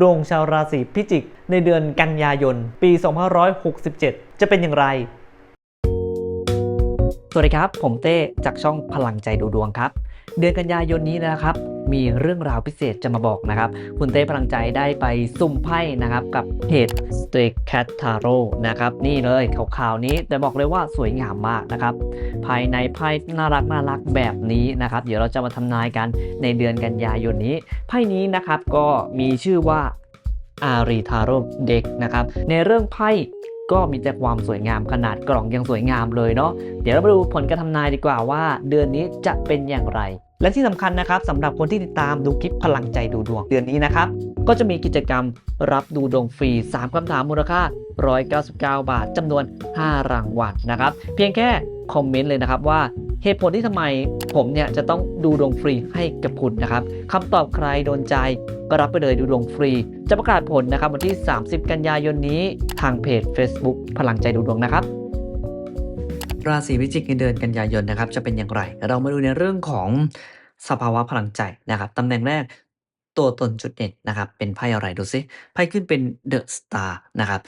ดวงชาวราศีพิจิก ในเดือนกันยายน ปี 2567 จะเป็นอย่างไร สวัสดีครับ ผมเต้จากช่องพลังใจดูดวงครับ เดือนกันยายนนี้นะครับ มีเรื่องราวพิเศษจะมาบอกนะครับ คุณเต้พลังใจได้ไปสุ่มไพ่นะครับ กับเพจ s t a y Cat Tarot นะครับ นี่เลยขาวๆนี้แต่บอกเลยว่าสวยงามมากนะครับ ภายในไพ่น่ารักน่ารักแบบนี้นะครับ เดี๋ยวเราจะมาทำนายกันในเดือนกันยายนนี้ ไพ่นี้นะครับก็มีชื่อว่าอารีทาโร่เด็กนะครับ ในเรื่องไพ่ก็มีแต่ความสวยงามขนาดกล่องยังสวยงามเลยเนาะเดี๋ยวเรามาดูผลการทำนายดีกว่าว่า เดือนนี้จะเป็นอย่างไร และที่สำคัญนะครับสำหรับคนที่ติดตามดูคลิปพลังใจดูดวงเดือนนี้นะครับ ก็จะมีกิจกรรมรับดูดวงฟรี 3คำถามมูลค่า 199 บาทจำนวน 5 รางวัลนะครับ เพียงแค่คอมเมนต์เลยนะครับว่าเหตุผลที่ทำไมผมเนี่ยจะต้องดูดวงฟรีให้กับคุณนะครับคำตอบใครโดนใจก็รับไปเลยดูดวงฟรี จะประกาศผลนะครับวันที่ 30 กันยายนนี้ทางเพจ Facebook พลังใจดูดวงนะครับ ราศีพิจิกในเดือนกันยายนนะครับจะเป็นอย่างไร เรามาดูในเรื่องของสภาวะพลังใจนะครับตำแหน่งแรกตัวตนจุดเด่นนะครับเป็นไพ่อะไรดูซิไพ่ขึ้นเป็นเดอะสตาร์นะครับ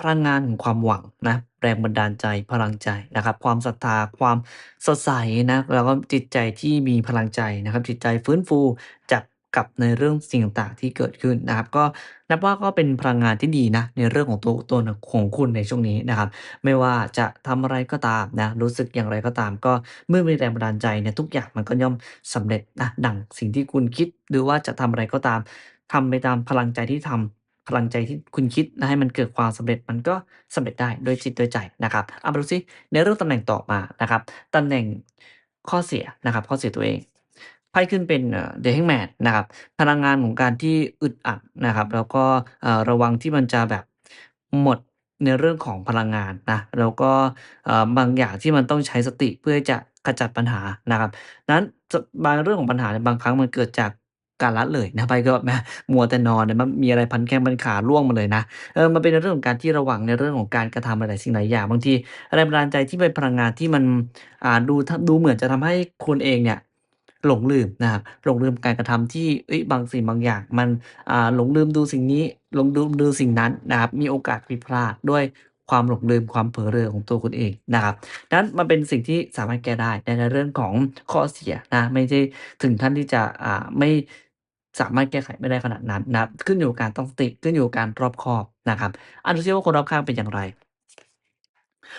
พลังงานของความหวังนะแรงบันดาลใจพลังใจนะครับ ความศรัทธาความสดใสนะแล้วก็จิตใจที่มีพลังใจนะครับ จิตใจฟื้นฟูจาก กับในเรื่องสิ่งต่างๆที่เกิดขึ้นนะครับ ก็นับว่าก็เป็นพลังงานที่ดีนะในเรื่องของตัวตัวของคุณในช่วงนี้นะครับ ไม่ว่าจะทำอะไรก็ตามนะรู้สึกอย่างไรก็ตาม ก็เมื่อมีแรงบันดาลใจเนี่ยทุกอย่างมันก็ย่อมสำเร็จนะดังสิ่งที่คุณคิดหรือว่าจะทำอะไรก็ตามทำไปตามพลังใจที่ทำพลังใจที่คุณคิดและให้มันเกิดความสำเร็จมันก็สำเร็จได้โดยจิตโดยใจนะครับเอามาดูซิในเรื่องตำแหน่งต่อมานะครับตำแหน่งข้อเสียนะครับ ข้อเสียตัวเอง ไพ่ขึ้นเป็นเดอะแฮงแมนนะครับ พลังงานของการที่อึดอัดนะครับ แล้วก็ระวังที่มันจะแบบหมดในเรื่องของพลังงานนะ แล้วก็บางอย่างที่มันต้องใช้สติเพื่อจะขจัดปัญหานะครับนั้นบางเรื่องของปัญหาเนี่ยบางครั้งมันเกิดจากการละเลยนะไปก็แหมมัวแต่นอนเนี่ยมันมีอะไรพันแข้งพันขาร่วงมาเลยนะเออมันเป็นเรื่องของการที่ระวังในเรื่องของการกระทำหลายๆสิ่งหลายอย่างบางทีแรงบันดาลใจที่เป็นพลังงานที่มันอ่าดูดูเหมือนจะทำให้คุณเองเนี่ย หลงลืมนะครับหลงลืมการกระทำที่เฮ้ยบางสิ่งบางอย่าง มันอ่าหลงลืมดูสิ่งนี้หลงลืมดูสิ่งนั้นนะครับมีโอกาสผิดพลาดด้วยความหลงลืมความเผลอเรอของตัวคุณเองนะครับนั้นมันเป็นสิ่งที่สามารถแก้ได้ในเรื่องของข้อเสียนะไม่ใช่ถึงขั้นที่จะอ่าไม่สามารถแก้ไขไม่ได้ขนาดนั้นนะขึ้นอยู่กับการตั้งสติขึ้นอยู่กับการรอบคอบนะครับอะดูซิว่าคนรอบข้างเป็นอย่างไร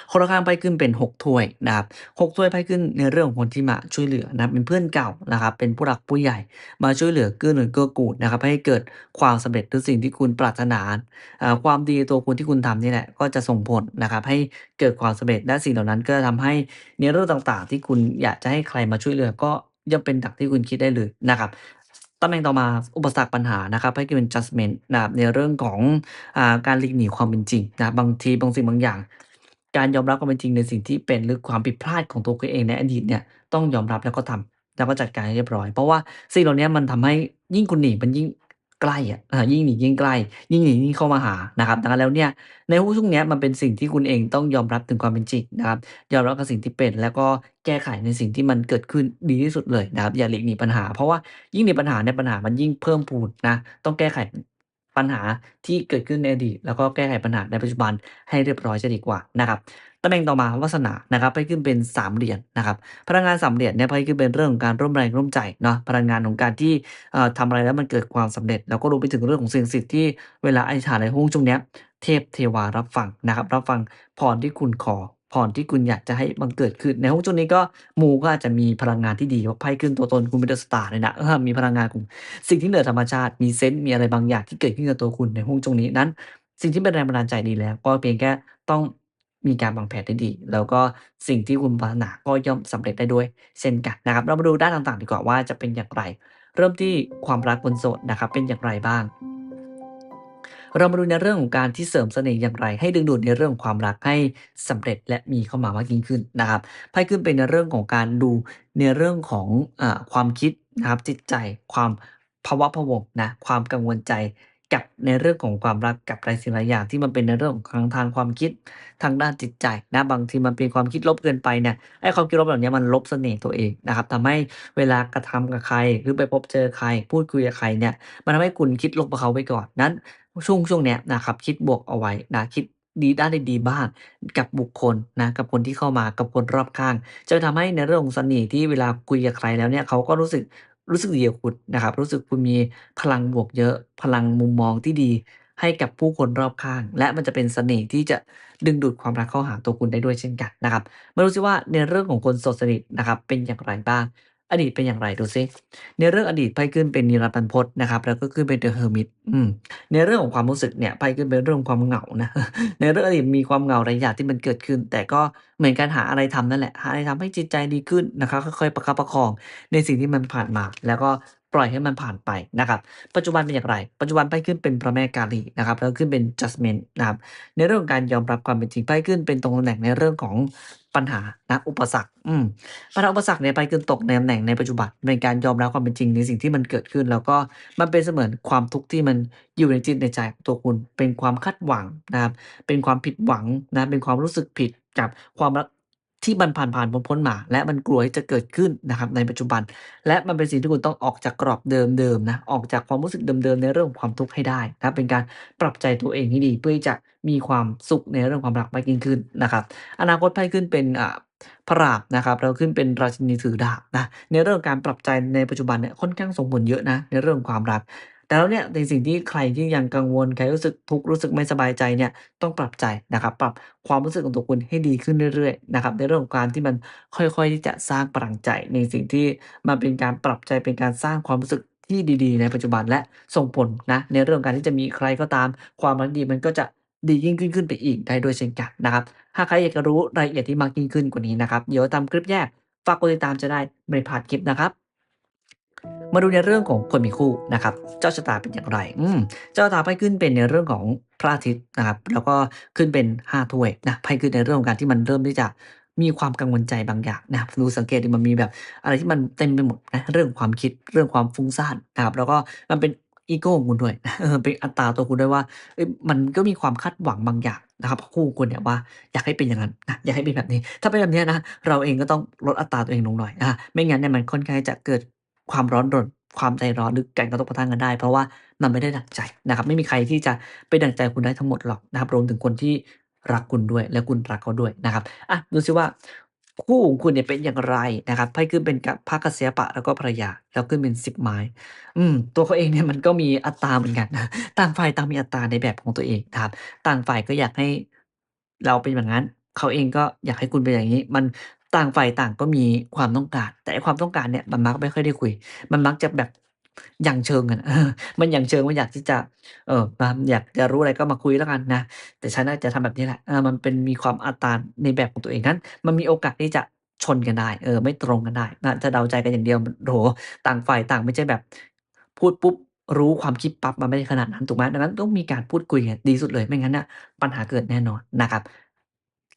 คนรอบข้างไพ่ขึ้นเป็น 6 ถ้วยนะครับ6ถ้วยไพ่ขึ้นในเรื่องของคนที่มาช่วยเหลือนะเป็นเพื่อนเก่านะครับเป็นผู้หลักผู้ใหญ่ มาช่วยเหลือเกื้อหนุนเกื้อกูลนะครับให้เกิดความสำเร็จหรือสิ่งที่คุณปรารถนาความดีตัวคุณที่คุณทำนี่แหละก็จะส่งผลนะครับให้เกิดความสำเร็จและสิ่งเหล่านั้นก็จะทำให้ในเรื่องต่างๆ ที่คุณอยากจะให้ใครมาช่วยเหลือก็ย่อมเป็นดังที่คุณคิดได้เลยนะครับตำแหน่งต่อมาอุปสรรคปัญหานะครับให้เป็น judgment นะครับในเรื่องของอการหลีกหนีความเป็นจริงนะบางทีบางสิ่งบางอย่าง การยอมรับความเป็นจริงในสิ่งที่เป็นหรือความผิดพลาดของตัวคุณเองในอดีตเนี่ยต้องยอมรับแล้วก็ทำแล้วก็จัดการให้เรียบร้อย เพราะว่าสิ่งเหล่านี้มันทำให้ยิ่งคุณหนีมันยิ่งใกล้อะอ่ายิ่งหนียิ่งใกล้ ยิ่งหนียิ่งเข้ามาหานะครับดังนั้นแล้วเนี่ยในหุ้นช่วงเนี้ยมันเป็นสิ่งที่คุณเองต้องยอมรับถึงความเป็นจริงนะครับยอมรับกับสิ่งที่เป็น แล้วก็แก้ไขในสิ่งที่มันเกิดขึ้นดีที่สุดเลยนะครับอย่าหลีกหนีปัญหา เพราะว่ายิ่งหนีปัญหาเนี่ยปัญหามันยิ่งเพิ่มพูนนะต้องแก้ไข ปัญหาที่เกิดขึ้นในอดีต แล้วก็แก้ไขปัญหาในปัจจุบันให้เรียบร้อยจะดีกว่านะครับตำแหน่งต่อมาวาสนานะครับไพ่ขึ้นเป็นสามเหรียญนะครับพลังงานสามเหรียญเนี่ยไพ่ขึ้นเป็นเรื่องของการร่วมแรงร่วมใจเนาะพลังงานของการที่เอ่อทำอะไรแล้วมันเกิดความสำเร็จ แล้วก็รวมไปถึงเรื่องของสิ่งศักดิ์สิทธิ์ที่เวลาไอธิษฐานในห้วงช่วงเนี้ยเทพเทวารับฟังนะครับรับฟังพรที่คุณขอ พรที่คุณอยากจะให้บังเกิดขึ้น ในห้วงช่วงนี้ก็มูก็อาจจะมีพลังงานที่ดีเพราะไพ่ขึ้นตัวตนคุณเป็นเดอะสตาร์เลยนะมีพลังงานของสิ่งที่เหนือธรรมชาติมีเซนส์มีอะไรบางอย่างที่เกิดขึ้นกับตัวคุณในห้วงช่วงนี้นั้น สิ่งที่เป็นแรงบันดาลใจดีแล้ว ก็เพียงแค่ต้องมีการวางแผนที่ดี แล้วก็สิ่งที่คุณปรารถนาก็ย่อมสำเร็จได้ด้วยเช่นกันนะครับ เรามาดูด้านต่างๆ ดีกว่าว่าจะเป็นอย่างไร เริ่มที่ความรักคนโสดนะครับเป็นอย่างไรบ้าง เรามาดูในเรื่องของการที่เสริมเสน่ห์อย่างไร ให้ดึงดูดในเรื่องของความรักให้สำเร็จและมีเข้ามามากยิ่งขึ้นนะครับไพ่ขึ้นเป็นในเรื่องของการดูในเรื่องของอความคิดนะครับจิตใจ ความภาวะพวงนะความกังวลใจกับในเรื่องของความรักกับหลายสิ่งหลายอย่างที่มันเป็นในเรื่องของทางทางความคิดทางด้านจิตใจนะบางทีมันเป็นความคิดลบเกินไปเนี่ยไอ้ความคิดลบเหล่านี้มันลบเสน่ห์ตัวเองนะครับทำให้เวลากระทำกับใคร หรือไปพบเจอใคร พูดคุยกับใครเนี่ยมันทำให้คุณคิดลบกับเขาไว้ก่อนนั้น ช่วงช่วงเนี้ยนะครับคิดบวกเอาไว้นะคิดดีด้านดีบ้างกับบุคคลนะกับคนที่เข้ามากับคนรอบข้าง จะทำให้ในเรื่องของเสน่ห์ที่เวลาคุยกับใครแล้วเนี่ยเขาก็รู้สึกรู้สึกดีกับคุณนะครับ รู้สึกคุณมีพลังบวกเยอะ พลังมุมมองที่ดีให้กับผู้คนรอบข้าง และมันจะเป็นเสน่ห์ที่จะดึงดูดความรักเข้าหาตัวคุณได้ด้วยเช่นกันนะครับ ไมาดูซิว่าในเรื่องของคนโสดสนิทนะครับเป็นอย่างไรบ้าง อดีตเป็นอย่างไรดูซิในเรื่องอดีตไพ่ขึ้นเป็นนิรันดร์บรรพตนะครับแล้วก็ขึ้นเป็น The Hermit อืมในเรื่องของความรู้สึกเนี่ยไพ่ขึ้นเป็นเรื่องของความเหงานะในเรื่องอดีตมีความเหงาหลายอย่างที่มันเกิดขึ้น แต่ก็เหมือนการหาอะไรทำนั่นแหละหาอะไรทำให้จิตใจดีขึ้นนะครับค่อยๆประคับประคอง ในสิ่งที่มันผ่านมา แล้วก็ปล่อยให้มันผ่านไปนะครับ ปัจจุบันเป็นอย่างไร ปัจจุบันไพ่ขึ้นเป็นพระแม่กาลีนะครับ แล้วขึ้นเป็น Judgment นะครับ ในเรื่องของการยอมรับความเป็นจริงไพ่ขึ้นเป็นตรงตำแหน่งในเรื่องของ ปัญหานะอุปสรรคอืมปัญหาอุปสรรคเนี่ยไปเกินตกในตำแหน่งในปัจจุบันเป็นการยอมรับความเป็นจริงในสิ่งที่มันเกิดขึ้น แล้วก็มันเป็นเสมือนความทุกข์ที่มันอยู่ในจิตในใจของตัวคุณ เป็นความคาดหวังนะครับเป็นความผิดหวังนะเป็นความรู้สึกผิดกับความรัก ที่มันผ่านผ่านพ้นๆมา และมันกลัวที่จะเกิดขึ้นนะครับในปัจจุบัน และมันเป็นสิ่งที่คุณต้องออกจากกรอบเดิมๆนะออกจากความรู้สึกเดิมๆในเรื่องของความทุกข์ให้ได้นะเป็นการปรับใจตัวเองให้ดี เพื่อที่จะมีความสุขในเรื่องความรักมากยิ่งขึ้นนะครับอนาคตไพ่ขึ้นเป็นอ่าพระราบนะครับแล้วขึ้นเป็นราชินีถือดาบนะในเรื่องการปรับใจในปัจจุบันเนี่ยค่อนข้างส่งผลเยอะนะในเรื่องของความรัก แต่แล้วเนี่ยในสิ่งที่ใครที่ยังกังวล ใครรู้สึกทุกข์รู้สึกไม่สบายใจเนี่ยต้องปรับใจนะครับ ปรับความรู้สึกของตัวคุณให้ดีขึ้นเรื่อยๆนะครับในเรื่องของการที่มันค่อยๆที่จะสร้างพลังใจ ในสิ่งที่มันเป็นการปรับใจเป็นการสร้างความรู้สึกที่ดี ๆ ในปัจจุบันและส่งผลนะในเรื่องของการที่จะมีใครก็ตาม ความรักดีมันก็จะดียิ่งขึ้นขึ้นไปอีกได้ด้วยเช่นกันนะครับหากใครอยากจะรู้รายละเอียดที่มากยิ่งขึ้นกว่านี้นะครับเดี๋ยวตามคลิปแยกฝากกดติดตามจะได้ไม่พลาดคลิปนะครับ มาดูในเรื่องของคนมีคู่นะครับ เจ้าชะตาเป็นอย่างไร อืมเจ้าชะตาไพ่ขึ้นเป็นในเรื่องของพระอาทิตย์นะครับ แล้วก็ขึ้นเป็นห้าถ้วยนะไพ่ขึ้นในเรื่องของการที่มันเริ่มที่จะมีความกังวลใจบางอย่างนะครับดูสังเกตดิมันมีแบบ อะไรที่มันเต็มไปหมดนะเรื่องความคิดเรื่องความฟุ้งซ่านนะครับแล้วก็มันเป็นอีโก้ของคุณด้วยเป็นอัตราตัวคุณด้วยว่ามันก็มีความคาดหวังบางอย่างนะครับคู่คุณเนี่ยว่าอยากให้เป็นอย่างนั้นนะอยากให้เป็นแบบนี้ ถ้าเป็นแบบนี้นะเราเองก็ต้องลดอัตราตัวเองลงหน่อยอาไม่งั้นเนี่ยมันค่อนข้างจะเกิด ความร้อนรนความใจร้อนหรือการกระทบกระทังกันได้ เพราะว่ามันไม่ได้ดั่งใจนะครับ ไม่มีใครที่จะไปดั่งใจคุณได้ทั้งหมดหรอกนะครับรวมถึงคนที่รักคุณด้วยและคุณรักเขาด้วยนะครับอะดูซิว่าคู่ของคุณเนี่ยเป็นอย่างไรนะครับไพ่ขึ้นเป็นกับพระกษียปะแล้วก็ภรรยา แล้วขึ้นเป็นสิบไม้ อืม ตัวเขาเองเนี่ยมันก็มีอัตราเหมือนกันนะต่างฝ่ายต่างมีอัตราในแบบของตัวเองนะครับ ต่างฝ่ายก็อยากให้เราเป็นอย่างนั้น เขาเองก็อยากให้คุณเป็นอย่างนี้ มัน ต่างฝ่ายต่างก็มีความต้องการ แต่ความต้องการเนี่ยมันมักไม่ค่อยได้คุย มันมักจะแบบอย่างเชิงกันมันอย่างเชิงว่าอยากที่จะ เออมาอยากจะรู้อะไรก็มาคุยแล้วกันนะ แต่ฉันน่ะจะทำแบบนี้แหละเออมันเป็นมีความอัตราในแบบของตัวเองนั้น มันมีโอกาสที่จะชนกันได้ เออ ไม่ตรงกันได้นะจะเดาใจกันอย่างเดียวโอ้โฮต่างฝ่ายต่างไม่ใช่แบบ พูดปุ๊บรู้ความคิดปั๊บมันไม่ได้ขนาดนั้นถูกไหมดังนั้นต้องมีการพูดคุยกันดีสุดเลยไม่งั้นน่ะปัญหาเกิดแน่นอนนะครับ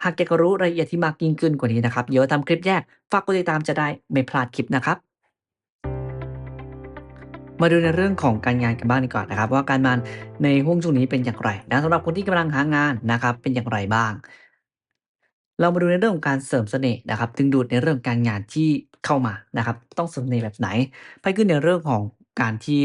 หากอยากรู้รายละเอียดที่มากยิ่งขึ้นกว่านี้นะครับ เดี๋ยวทำคลิปแยก ฝากกดติดตามจะได้ไม่พลาดคลิปนะครับ มาดูในเรื่องของการงานกันบ้างดีกว่านะครับ ว่าการงานในห่วงช่วงนี้เป็นอย่างไรนะสำหรับคนที่กำลังหางานนะครับ เป็นอย่างไรบ้าง เรามาดูในเรื่องของการเสริมเสน่ห์นะครับดึงดูดในเรื่องการงานที่เข้ามานะครับ ต้องเสริมเสน่ห์แบบไหนไพ่ขึ้นในเรื่องของการที่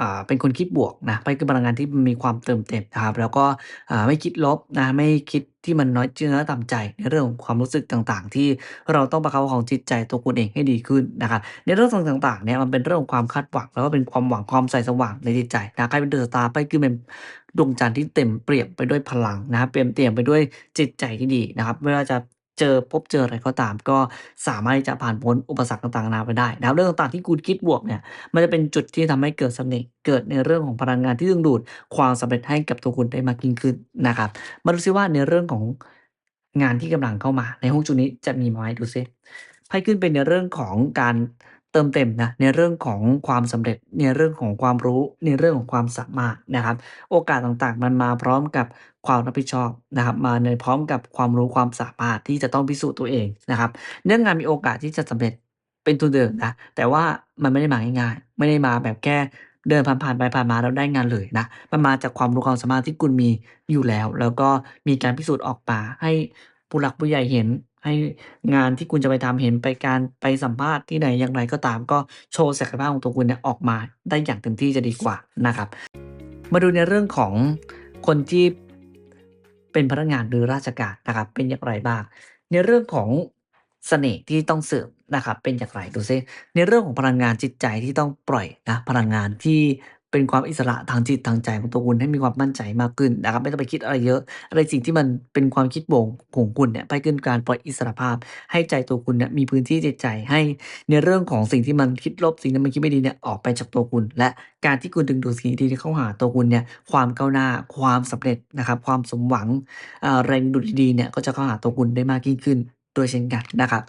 อ่า เป็นคนคิดบวกนะไพ่ขึ้นพลังงานที่มีความเติมเต็มนะครับ แล้วก็ อ่า ไม่คิดลบนะ ไม่คิดที่มันน้อยเนื้อต่ำใจ ในเรื่องของความรู้สึกต่าง ๆ ที่เราต้องประคับประคองจิตใจตัวคุณเองให้ดีขึ้นนะครับ ในเรื่องต่าง ๆ เนี่ย มันเป็นเรื่องของความคาดหวัง แล้วก็เป็นความหวัง ความใส่สว่างในจิตใจนะใครเป็นเดอะสตาร์ไพ่ขึ้นเป็นดวงจันทร์ที่เต็มเปี่ยมไปด้วยพลังนะครับเปี่ยมเปี่ยมไปด้วยจิตใจที่ดีนะครับ ไม่ว่าจะ เจอพบเจออะไรก็ตาม ก็สามารถที่จะผ่านพ้นอุปสรรคต่างๆนาไปได้นะครับเรื่องต่างๆที่คุณคิดบวกเนี่ยมันจะเป็นจุดที่ทำให้เกิดเสน่ห์เกิดในเรื่องของพลังงานที่ดึงดูดความสำเร็จให้กับตัวคุณได้มากยิ่งขึ้นนะครับมาดูซิว่าในเรื่องของงานที่กำลังเข้ามา ในห้องจุดนี้จะมีไหมดูซิไพ่ขึ้นเป็นในเรื่องของการ เติมเต็มนะในเรื่องของความสำเร็จในเรื่องของความรู้ในเรื่องของความสามารถนะครับ โอกาสต่างๆ มันมาพร้อมกับความรับผิดชอบนะครับมาในพร้อมกับความรู้ความสามารถที่จะต้องพิสูจน์ตัวเองนะครับ เรื่องงานมีโอกาสที่จะสำเร็จเป็นทุนเดิมนะแต่ว่ามันไม่ได้มาง่ายๆไม่ได้มาแบบแค่เดินผ่านๆไปผ่านมาแล้วได้งานเลยนะมันมาจากความรู้ความสามารถที่คุณมีอยู่แล้ว แล้วก็มีการพิสูจน์ออกมาให้ ผู้หลักผู้ใหญ่เห็น ให้งานที่คุณจะไปทำเห็นไปการไปสัมภาษณ์ที่ไหนอย่างไรก็ตาม ก็โชว์ศักยภาพของตัวคุณเนี่ยออกมาได้อย่างเต็มที่จะดีกว่านะครับ มาดูในเรื่องของคนที่เป็นพนักงานหรือราชการนะครับเป็นอย่างไรบ้าง ในเรื่องของเสน่ห์ที่ต้องเสริมนะครับเป็นอย่างไรดูซิในเรื่องของพลังงานจิตใจที่ต้องปล่อยนะพลังงานที่ เป็นความอิสระทางจิตทางใจของตัวคุณ ให้มีความมั่นใจมากขึ้นนะครับ ไม่ต้องไปคิดอะไรเยอะ อะไรสิ่งที่มันเป็นความคิดโบ่งของคุณเนี่ยไพ่ขึ้นการปล่อยอิสระภาพ ให้ใจตัวคุณเนี่ยมีพื้นที่จิตใจให้ในเรื่องของสิ่งที่มันคิดลบสิ่งที่มันคิดไม่ดีเนี่ยออกไปจากตัวคุณ และการที่คุณดึงดูดสิ่งดีๆเข้าหาตัวคุณเนี่ยความก้าวหน้าความสำเร็จนะครับความสมหวังแรงดูดดีๆเนี่ยก็จะเข้าหาตัวคุณได้มากยิ่งขึ้นด้วยเช่นกันนะครับ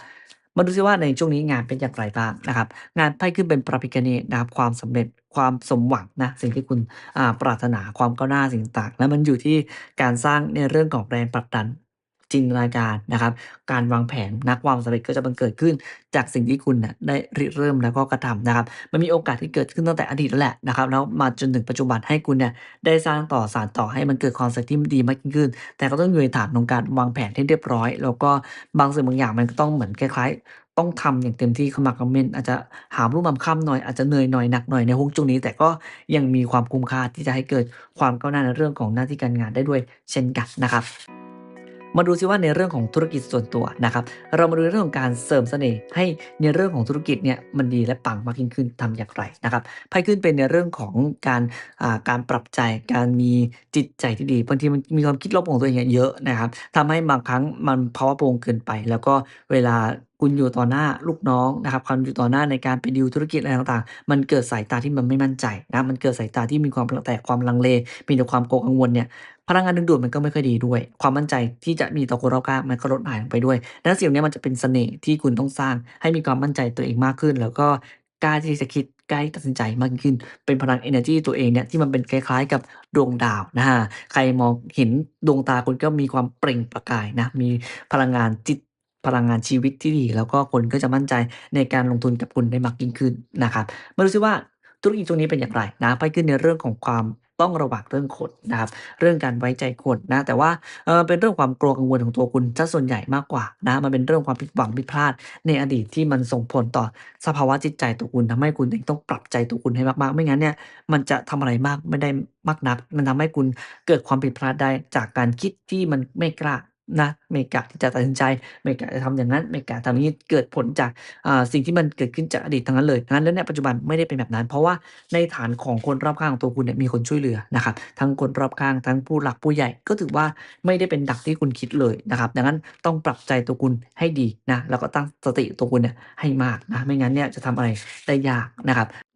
มาดูซิว่าในช่วงนี้งานเป็นอย่างไรบ้างนะครับงานไพ่ขึ้นเป็นประพิกเนศนะครับความสำเร็จความสมหวังนะสิ่งที่คุณอ่าปรารถนาความก้าวหน้าสิ่งต่างๆและมันอยู่ที่การสร้างในเรื่องของแรงผลักดัน จินตนาการนะครับ การวางแผนนะความสำเร็จก็จะบังเกิดขึ้น จากสิ่งที่คุณน่ะได้ริเริ่มแล้วก็กระทำนะครับ มันมีโอกาสที่เกิดขึ้นตั้งแต่อดีตแล้วแหละนะครับแล้วมาจนถึงปัจจุบันให้คุณเนี่ยได้สร้างต่อสานต่อให้มันเกิดความสำเร็จที่ดีมากยิ่งขึ้น แต่ก็ต้องอยู่ในฐานของการวางแผนให้เรียบร้อย แล้วก็บางสิ่งบางอย่างมันก็ต้องเหมือนคล้ายๆต้องทำอย่างเต็มที่ขมักขม้นอาจจะหามรุ่งหาค่ำหน่อยอาจจะเหนื่อยหน่อยหนักหน่อยในฮวงจุงนี้ แต่ก็ยังมีความคุ้มค่าที่จะให้เกิดความก้าวหน้าในเรื่องของหน้าที่การงานได้ด้วยเช่นกันนะครับ มาดูซิว่าในเรื่องของธุรกิจส่วนตัวนะครับ เรามาดูในเรื่องของการเสริมเสน่ห์ให้ในเรื่องของธุรกิจเนี่ยมันดีและปังมากยิ่งขึ้นทำอย่างไรนะครับไพ่ขึ้นเป็นในเรื่องของการอ่าการปรับใจการมีจิตใจที่ดีบางทีมันมีความคิดลบของตัวเองเยอะนะครับทำให้บางครั้งมันพะวะโพงเกินไป แล้วก็เวลาคุณอยู่ต่อหน้าลูกน้องนะครับความอยู่ต่อหน้าในการไปดีลธุรกิจอะไรต่างๆ มันเกิดสายตาที่มันไม่มั่นใจนะมันเกิดสายตาที่มีความแตกความลังเล มีแต่ความกกังวลเนี่ย พลังงานดึงดูดมันก็ไม่ค่อยดีด้วย ความมั่นใจที่จะมีต่อคนรอบข้างมันก็ลดหายลงไปด้วยดังนั้นสิ่งนี้มันจะเป็นเสน่ห์ที่คุณต้องสร้างให้มีความมั่นใจตัวเองมากขึ้น แล้วก็กล้าที่จะคิดกล้าที่ตัดสินใจมากขึ้น เป็นพลังเอเนอร์จีตัวเองเนี่ยที่มันเป็นคล้ายๆกับดวงดาวนะฮะ ใครมองเห็นดวงตาคุณก็มีความเปล่งประกายนะ มีพลังงานจิตพลังงานชีวิตที่ดี แล้วก็คนก็จะมั่นใจในการลงทุนกับคุณได้มากยิ่งขึ้นนะครับ มาดูซิว่าธุรกิจตรงนี้เป็นอย่างไรนะไพ่ขึ้นในเรื่องของความ ต้องระวังเรื่องคนนะครับ เรื่องการไว้ใจคนนะ แต่ว่าเออเป็นเรื่องความกลัวกังวลของตัวคุณซะส่วนใหญ่มากกว่านะ มันเป็นเรื่องความผิดหวังผิดพลาด ในอดีตที่มันส่งผลต่อสภาวะจิตใจตัวคุณทำให้คุณเองต้องปรับใจตัวคุณให้มากๆ ไม่งั้นเนี่ยมันจะทำอะไรมากไม่ได้มากนัก มันทำให้คุณเกิดความผิดพลาดได้จากการคิดที่มันไม่กล้า นะ ไม่กล้าที่จะตัดสินใจ ไม่กล้าจะทำอย่างนั้น ไม่กล้าทำอย่างงี้ เกิดผลจาก อ่า สิ่งที่มันเกิดขึ้นจากอดีตทั้งนั้นเลยดังนั้น แล้วเนี่ยปัจจุบันไม่ได้เป็นแบบนั้น เพราะว่าในฐานของคนรอบข้างของตัวคุณเนี่ยมีคนช่วยเหลือนะครับ ทั้งคนรอบข้าง ทั้งผู้หลักผู้ใหญ่ ก็ถือว่าไม่ได้เป็นดังที่คุณคิดเลยนะครับ ดังนั้นต้องปรับใจตัวคุณให้ดีนะ แล้วก็ตั้งสติตัวคุณเนี่ยให้มากนะ ไม่งั้นเนี่ยจะทำอะไรได้ยากนะครับ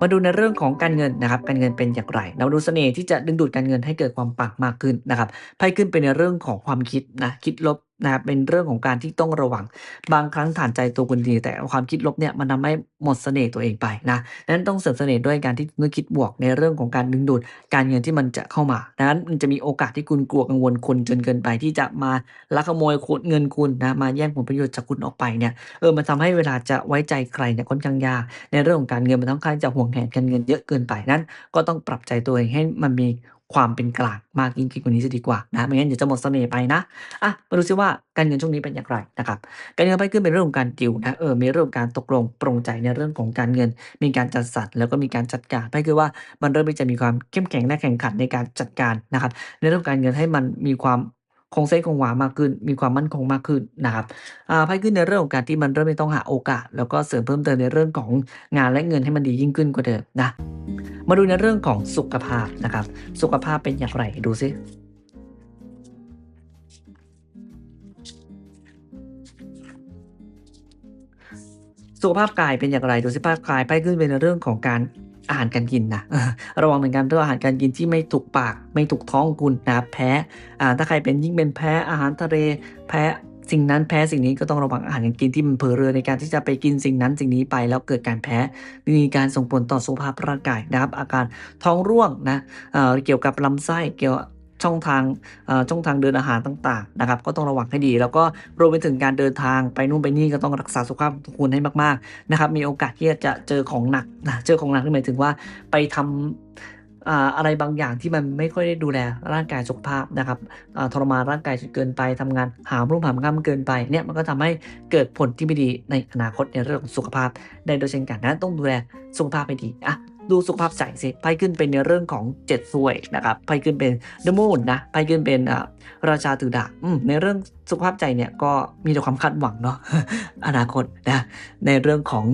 มาดูในเรื่องของการเงินนะครับ การเงินเป็นอย่างไร เราดูเสน่ห์ที่จะดึงดูดการเงินให้เกิดความปังมากขึ้นนะครับไพ่ขึ้นเป็นในเรื่องของความคิดนะ คิดลบ นะครับเป็นเรื่องของการที่ต้องระวัง บางครั้งฐานใจตัวคุณดี แต่ความคิดลบเนี่ยมันทำให้หมดเสน่ห์ตัวเองไปนะดังนั้นต้องเสริมเสน่ห์ด้วยการที่นึกคิดบวกในเรื่องของการดึงดูดการเงินที่มันจะเข้ามาดังนั้นมันจะมีโอกาสที่คุณกลัวกังวลคนจนเกินไป ที่จะมาลักขโมยคุณเงินคุณนะมาแย่งผลประโยชน์จากคุณออกไปเนี่ยเออมันทำให้เวลาจะไว้ใจใครเนี่ยค่อนข้างยากในเรื่องของการเงินมันค่อนข้างจะห่วงแหนการเงินเยอะเกินไปนั้น ก็ต้องปรับใจตัวเองให้มันมี ความเป็นกลางมากยิ่งขึ้นกว่านี้จะดีกว่านะไม่งั้นเดี๋ยวจะหมดเสน่ห์ไปนะอะมาดูซิว่าการเงินช่วงนี้เป็นอย่างไรนะครับการเงินไปขึ้นเป็นเรื่องของการดิวนะเออมีเรื่องของการตกลงปรงใจในเรื่องของการเงิน มีการจัดสรรแล้วก็มีการจัดการไพ่คือว่ามันเริ่มที่จะมีความเข้มแข็งและแข่งขันในการจัดการนะครับในเรื่องการเงินให้มันมีความ คงเส้นคงวามากขึ้น มีความมั่นคงมากขึ้นนะครับอ่าไพ่ขึ้นในเรื่องของการที่มันเริ่มที่ต้องหาโอกาส แล้วก็เสริมเพิ่มเติมในเรื่องของงานและเงินให้มันดียิ่งขึ้นกว่าเดิมนะ มาดูในเรื่องของสุขภาพนะครับ สุขภาพเป็นอย่างไรดูซิสุขภาพกายเป็นอย่างไรดูสิภาพกายไพ่ขึ้นเป็นในเรื่องของการ อาหารการกินนะระวังเหมือนกันเรื่องอาหารการกินที่ไม่ถูกปากไม่ถูกท้องคุณนะแพ้ถ้าใครเป็นยิ่งเป็นแพ้อาหารทะเลแพ้สิ่งนั้นแพ้สิ่งนี้ก็ต้องระวังอาหารการกินที่มันเผลอเรือในการที่จะไปกินสิ่งนั้นสิ่งนี้ไปแล้วเกิดการแพ้มีการส่งผลต่อสุขภาพร่างกายนะครับอาการท้องร่วงนะเเกี่ยวกับลำไส้เกี่ยว ช่องทางช่องทางเดินอาหารต่างๆนะครับก็ต้องระวังให้ดี แล้วก็รวมไปถึงการเดินทางไปนู่นไปนี่ก็ต้องรักษาสุขภาพของคุณให้มากๆนะครับมีโอกาสที่จะเจอของหนักนะเจอของหนักนี่หมายถึงว่าไปทำอ่าอะไรบางอย่างที่มันไม่ค่อยได้ดูแลร่างกายสุขภาพนะครับทรมานร่างกายจนเกินไปทำงานหามรุ่งหามค่ำเกินไปเนี่ยมันก็ทำให้เกิดผลที่ไม่ดีในอนาคตในเรื่องของสุขภาพได้โดยเช่นกันนะต้องดูแลสุขภาพให้ดีอะ ดูสุขภาพใจสิไพ่ขึ้นเป็นในเรื่องของเจ็ดซวยนะครับไพ่ขึ้นเป็นเดอะมูนนะไพ่ขึ้นเป็นราชาถือดาอในเรื่องสุขภาพใจเนี่ยก็มีแต่ความคาดหวังเนาะอนาคตนะในเรื่องของ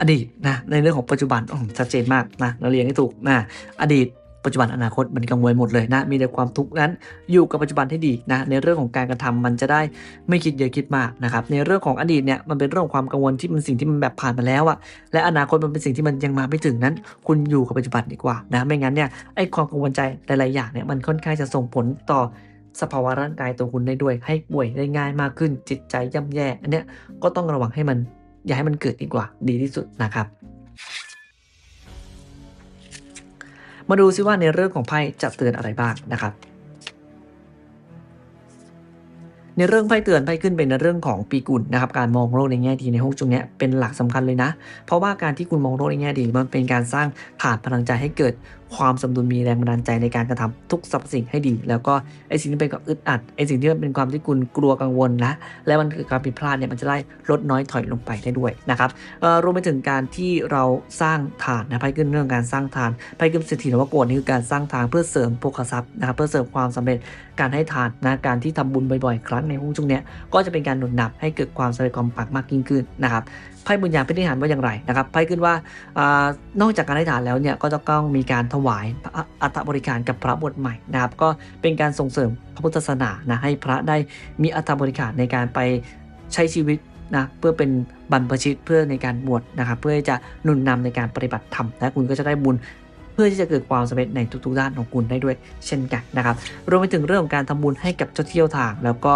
อดีตนะในเรื่องของปัจจุบันอืมชัดเจนมากนะเราเรียงให้ถูกนะอดีต ปัจจุบันอนาคตมันกังวลหมดเลยนะ มีแต่ความทุกข์นั้นอยู่กับปัจจุบันให้ดีนะ ในเรื่องของการกระทำมันจะได้ไม่คิดเยอะคิดมากนะครับ ในเรื่องของอดีตเนี่ยมันเป็นเรื่องของความกังวลที่มันสิ่งที่มันแบบผ่านมาแล้วอะและอนาคตมันเป็นสิ่งที่มันยังมาไม่ถึงนั้น คุณอยู่กับปัจจุบันดีกว่านะ ไม่งั้นเนี่ยไอ้ความกังวลใจหลายๆอย่างเนี่ยมันค่อนข้างจะส่งผลต่อสภาวะร่างกายตัวคุณได้ด้วย ให้ป่วยได้ง่ายมากขึ้น จิตใจย่ำแย่ อันเนี้ยก็ต้องระวังให้มันอย่าให้มันเกิดดีกว่าดีที่สุดนะครับ มาดูซิว่าในเรื่องของไพ่จะเตือนอะไรบ้างนะครับ ในเรื่องไพ่เตือนไพ่ขึ้นเป็นในเรื่องของปีกุลนะครับ การมองโลกในแง่ดีในห้องจุงเนี้ยเป็นหลักสำคัญเลยนะ เพราะว่าการที่คุณมองโลกในแง่ดีมันเป็นการสร้างฐานพลังใจให้เกิด ความสมดุลมีแรงบันดาลใจในการกระทำทุกสรรพสิ่งให้ดี แล้วก็ไอสิ่งที่เป็นความอึดอัดไอสิ่งที่มันเป็นความที่คุณกลัวกังวลนะและมันเกิดการผิดพลาดเนี่ยมันจะได้ลดน้อยถอยลงไปได้ด้วยนะครับรวมไปถึงการที่เราสร้างฐานนะไพ่ขึ้นเรื่องการสร้างฐานไพ่ขึ้นสถิตวโกฏนี่คือการสร้างฐานเพื่อเสริมโภคทรัพย์นะครับเพื่อเสริมความสำเร็จการให้ทานนะการที่ทำบุญบ่อยๆ ครั้งในห้องจุงเนี้ยก็จะเป็นการหนุนนำให้เกิดความสำเร็จความปังมากยิ่งขึ้นนะครับ ไพ่บุญญาพิธีหารว่าอย่างไรนะครับไพ่ขึ้นว่าอนอกจากการให้ทานแล้วเนี่ยก็จะต้องมีการถวายอัฐบริการกับพระบทใหม่นะครับ ก็เป็นการส่งเสริมพระพุทธศาสนานะให้พระได้มีอัฐบริการในการไปใช้ชีวิตนะเพื่อเป็นบรรพชิตเพื่อในการบวชนะครับ เพื่อจะหนุนนำในการปฏิบัติธรรมและคุณก็จะได้บุญเพื่อที่จะเกิดความสำเร็จในทุกๆด้านของคุณได้ด้วยเช่นกันนะครับรวมไปถึงเรื่องของการทำบุญให้กับเจ้าเที่เจ้าทาง แล้วก็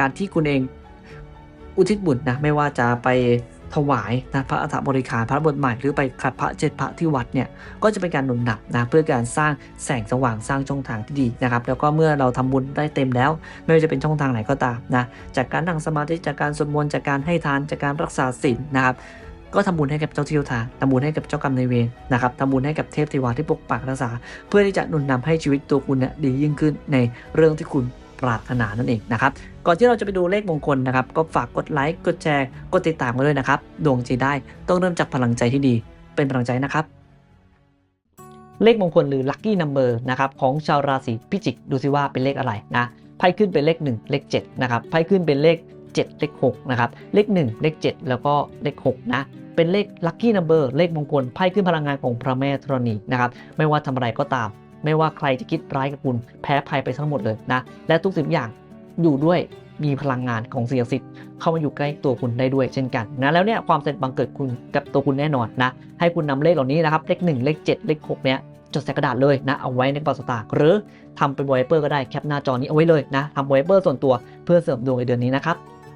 การที่คุณเองอุทิศบุญนะไม่ว่าจะไป ถวายนะพระอัฐบริการพระบทใหม่หรือไปขัดพระเจ็ดพระที่วัดเนี่ยก็จะเป็นการหนุนหนักนะเพื่อการสร้างแสงสว่างสร้างช่องทางที่ดีนะครับแล้วก็เมื่อเราทำบุญได้เต็มแล้ว ไม่ว่าจะเป็นช่องทางไหนก็ตามนะจากการนั่งสมาธิจากการสวดมนต์จากการให้ทานจากการรักษาศีลนะครับก็ทำบุญให้กับเจ้าที่เจ้าทางทำบุญให้กับเจ้ากรรมนายเวรนะครับทำบุญให้กับเทพเทวาที่ปกปักรักษา เพื่อที่จะหนุนนำให้ชีวิตตัวคุณเนี่ยดียิ่งขึ้นในเรื่องที่คุณ ปรารถนานั่นเองนะครับ ก่อนที่เราจะไปดูเลขมงคลนะครับ ก็ฝากกดไลค์ กดแชร์ กดติดตามกันด้วยนะครับ ดวงจีได้ต้องเริ่มจากพลังใจที่ดี เป็นพลังใจนะครับ เลขมงคลหรือ lucky number นะครับของชาวราศีพิจิก ดูซิว่าเป็นเลขอะไรนะไพ่ขึ้นเป็นเลข 1 เลข7นะครับไพ่ขึ้นเป็นเลข 7 เลข6นะครับ เลข 1 เลข 7 แล้วก็เลข6นะเป็นเลข lucky number เลขมงคลไพ่ขึ้นพลังงานของพระแม่ธรณีนะครับ ไม่ว่าทำอะไรก็ตาม ไม่ว่าใครจะคิดร้ายกับคุณแพ้ภัยไปทั้งหมดเลยนะ และทุกสิ่งอย่างอยู่ด้วยมีพลังงานของสิ่งศักดิ์สิทธิ์เข้ามาอยู่ใกล้ตัวคุณได้ด้วยเช่นกันนะแล้วเนี่ยความสำเร็จบังเกิดคุณกับตัวคุณแน่นอนนะ ให้คุณนำเลขเหล่านี้นะครับเลข1เลข7เลข6เนี่ยจดใส่กระดาษเลยนะเอาไว้ในกระเป๋าสตางค์หรือทำเป็นวเปอร์ก็ได้แคปหน้าจอนี้เอาไว้เลยนะทำวเปอร์ส่วนตัวเพื่อเสริมดวงในเดือนนี้นะครับ